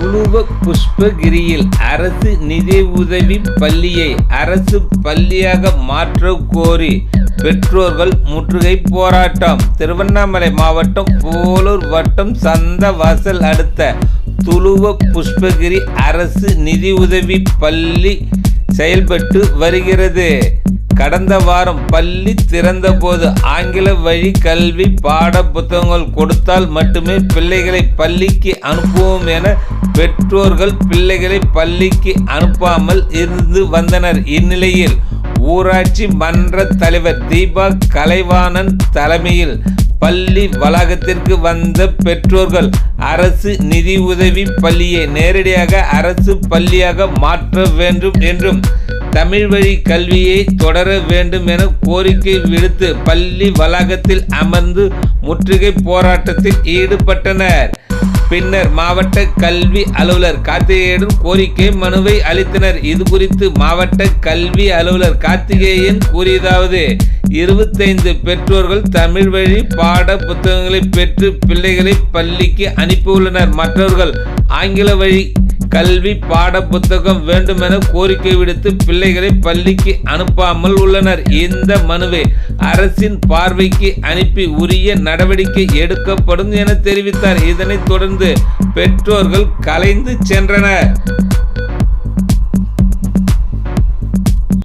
துளுவ புஷ்பகிரியில் அரசு நிதியுதவி பள்ளியை அரசு பள்ளியாக மாற்ற கோரி பெற்றோர்கள் முற்றுகை போராட்டம். திருவண்ணாமலை மாவட்டம் போலூர் வட்டம் சந்த வாசல் அடுத்த துளுவ புஷ்பகிரி அரசு நிதியுதவி பள்ளி செயல்பட்டு வருகிறது. கடந்த வாரம் பள்ளி திறந்தபோது ஆங்கில வழி கல்வி பாட புத்தகங்கள் கொடுத்தால் மட்டுமே பிள்ளைகளை பள்ளிக்கு அனுப்புவோம் என பெற்றோர்கள் பிள்ளைகளை பள்ளிக்கு அனுப்பாமல் இருந்து வந்தனர். இந்நிலையில் ஊராட்சி மன்ற தலைவர் தீபா கலைவாணன் தலைமையில் பள்ளி வளாகத்திற்கு வந்த பெற்றோர்கள் அரசு நிதி உதவி பள்ளியை நேரடியாக அரசு பள்ளியாக மாற்ற வேண்டும் என்றும் தமிழ் வழி கல்வியை தொடர வேண்டும் என கோரிக்கை விடுத்து பள்ளி வளாகத்தில் அமர்ந்து முற்றுகை போராட்டத்தில் ஈடுபட்டனர். பின்னர் மாவட்ட கல்வி அலுவலர் கார்த்திகேயனும் கோரிக்கை மனுவை அளித்தனர். இது குறித்து மாவட்ட கல்வி அலுவலர் கார்த்திகேயன் கூறியதாவது இருபத்தைந்து பெற்றோர்கள் தமிழ் வழி பாட புத்தகங்களை பெற்று பிள்ளைகளை பள்ளிக்கு அனுப்பியுள்ளனர். மற்றவர்கள் ஆங்கில வழி கல்வி பாட புத்தகம் வேண்டுமென கோரிக்கை விடுத்து பிள்ளைகளை பள்ளிக்கு அனுப்பாமல் உள்ளனர். இந்த மனுவை அரசின் பார்வைக்கு அனுப்பி உரிய நடவடிக்கை எடுக்கப்படும் என தெரிவித்தார். இதனைத் தொடர்ந்து பெற்றோர்கள் கலைந்து சென்றனர்.